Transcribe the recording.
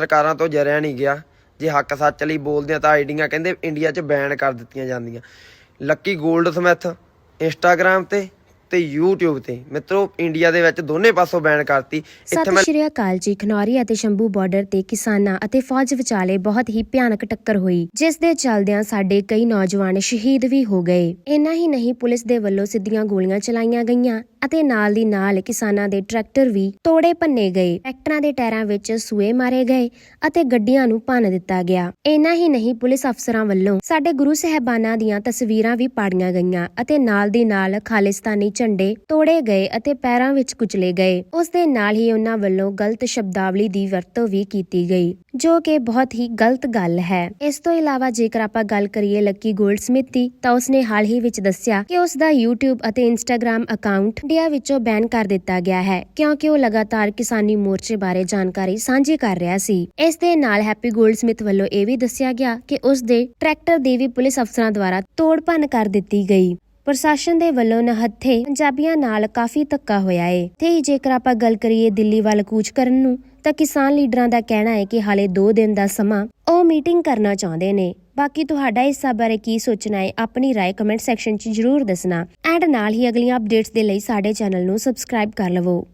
ਸਰਕਾਰਾਂ ਤੋਂ ਜਰਿਆ ਨਹੀਂ ਗਿਆ। ਜੇ ਹੱਕ ਸੱਚ ਲਈ ਬੋਲਦੇ ਆ ਤਾਂ ਆਈਡੀਆਂ ਕਹਿੰਦੇ ਇੰਡੀਆ 'ਚ ਬੈਨ ਕਰ ਦਿੱਤੀਆਂ ਜਾਂਦੀਆਂ। ਲੱਕੀ 골ਡ ਸਮਿਥ ਇੰਸਟਾਗ੍ਰam ਤੇ ਤੇ YouTube ਤੇ। ਮਿੱਤਰੋ ਇੰਡੀਆ ਦੇ ਵਿੱਚ ਦੋਨੇ ਪਾਸੋਂ ਬੈਨ ਕਰਤੀ। ਇੱਥੇ ਸਤਿ ਮੈਂ ਸ਼੍ਰੀ ਅਕਾਲ ਜੀ। ਖਨੌਰੀ ਅਤੇ ਸ਼ੰਭੂ ਬਾਰਡਰ ਤੇ ਕਿਸਾਨਾਂ ਅਤੇ ਫੌਜ ਵਿਚਾਲੇ ਬਹੁਤ ਹੀ ਭਿਆਨਕ ਟੱਕਰ ਹੋਈ ਜਿਸ ਦੇ ਚੱਲਦਿਆਂ ਸਾਡੇ ਕਈ ਨੌਜਵਾਨ ਸ਼ਹੀਦ ਵੀ ਹੋ ਗਏ। ਇੰਨਾ ਹੀ ਨਹੀਂ ਪੁਲਿਸ ਦੇ ਵੱਲੋਂ ਸਿੱਧੀਆਂ ਗੋਲੀਆਂ ਚਲਾਈਆਂ ਗਈਆਂ। ਅਤੇ ਨਾਲ ਦੀ ਨਾਲ ਕਿਸਾਨਾਂ ਦੇ ਟਰੈਕਟਰ ਵੀ ਤੋੜੇ ਭੰਨੇ ਗਏ। ਟਰੈਕਟਰਾਂ ਦੇ ਟਾਇਰਾਂ ਵਿੱਚ ਸੂਏ ਮਾਰੇ ਗਏ ਅਤੇ ਗੱਡੀਆਂ ਨੂੰ ਭੰਨ ਦਿੱਤਾ ਗਿਆ। ਇੰਨਾ ਹੀ ਨਹੀਂ, ਪੁਲਿਸ ਅਫਸਰਾਂ ਵੱਲੋਂ ਸਾਡੇ ਗੁਰੂ ਸਹਿਬਾਨਾਂ ਦੀਆਂ ਤਸਵੀਰਾਂ ਵੀ ਪਾੜੀਆਂ ਗਈਆਂ ਅਤੇ ਨਾਲ ਦੀ ਨਾਲ ਖਾਲਿਸਤਾਨੀ ਝੰਡੇ ਤੋੜੇ ਗਏ ਅਤੇ ਪੈਰਾਂ ਵਿੱਚ ਕੁਚਲੇ ਗਏ। ਉਸ ਦੇ ਨਾਲ ਹੀ ਉਹਨਾਂ ਵੱਲੋਂ ਗਲਤ ਸ਼ਬਦਾਵਲੀ ਦੀ ਵਰਤੋਂ ਵੀ ਕੀਤੀ ਗਈ, ਜੋ ਕਿ ਬਹੁਤ ਹੀ ਗਲਤ ਗੱਲ ਹੈ। ਇਸ ਤੋਂ ਇਲਾਵਾ ਜੇਕਰ ਆਪਾਂ ਗੱਲ ਕਰੀਏ ਲੱਕੀ ਗੋਲਡਸਮਿਥ ਦੀ, ਤਾਂ ਉਸਨੇ ਹਾਲ ਹੀ ਵਿੱਚ ਦੱਸਿਆ ਕਿ ਉਸ ਦਾ YouTube ਅਤੇ Instagram ਅਕਾਊਂਟ ਇੰਡੀਆ ਵਿੱਚੋਂ ਬੈਨ ਕਰ ਦਿੱਤਾ ਗਿਆ ਹੈ, ਕਿਉਂਕਿ ਉਹ ਲਗਾਤਾਰ ਕਿਸਾਨੀ ਮੋਰਚੇ ਬਾਰੇ ਜਾਣਕਾਰੀ ਸਾਂਝੀ ਕਰ ਰਿਹਾ ਸੀ। ਇਸ ਦੇ ਨਾਲ ਹੈਪੀ ਗੋਲਡਸਮਿਥ ਵੱਲੋਂ ਇਹ ਵੀ ਦੱਸਿਆ ਗਿਆ ਕਿ ਉਸ ਦੇ ਟਰੈਕਟਰ ਦੀ ਵੀ ਪੁਲਿਸ ਅਫਸਰਾਂ ਦੁਆਰਾ ਤੋੜ ਭੰਨ ਕਰ ਦਿੱਤੀ ਗਈ। ਪ੍ਰਸ਼ਾਸਨ ਦੇ ਵੱਲੋਂ ਨਹੱਥੇ ਪੰਜਾਬੀਆਂ ਨਾਲ ਕਾਫੀ ਧੱਕਾ ਹੋਇਆ ਏ। ਤੇ ਜੇਕਰ ਆਪਾਂ ਗੱਲ ਕਰੀਏ ਦਿੱਲੀ ਵੱਲ ਕੂਚ ਕਰਨ ਨੂੰ, ਤਾਂ ਕਿਸਾਨ ਲੀਡਰਾਂ ਦਾ ਕਹਿਣਾ ਹੈ ਕਿ ਹਾਲੇ 2 ਦਿਨ ਦਾ ਸਮਾਂ, ਉਹ ਮੀਟਿੰਗ ਕਰਨਾ ਚਾਹੁੰਦੇ ਨੇ। ਬਾਕੀ ਤੁਹਾਡਾ ਇਸ ਸਭ ਬਾਰੇ ਕੀ ਸੋਚਣਾ ਹੈ ਆਪਣੀ رائے ਕਮੈਂਟ ਸੈਕਸ਼ਨ 'ਚ ਜਰੂਰ ਦੱਸਣਾ ਐਂਡ ਨਾਲ ਹੀ ਅਗਲੀਆਂ ਅਪਡੇਟਸ ਦੇ ਲਈ ਸਾਡੇ ਚੈਨਲ ਨੂੰ ਸਬਸਕ੍ਰਾਈਬ ਕਰ ਲਵੋ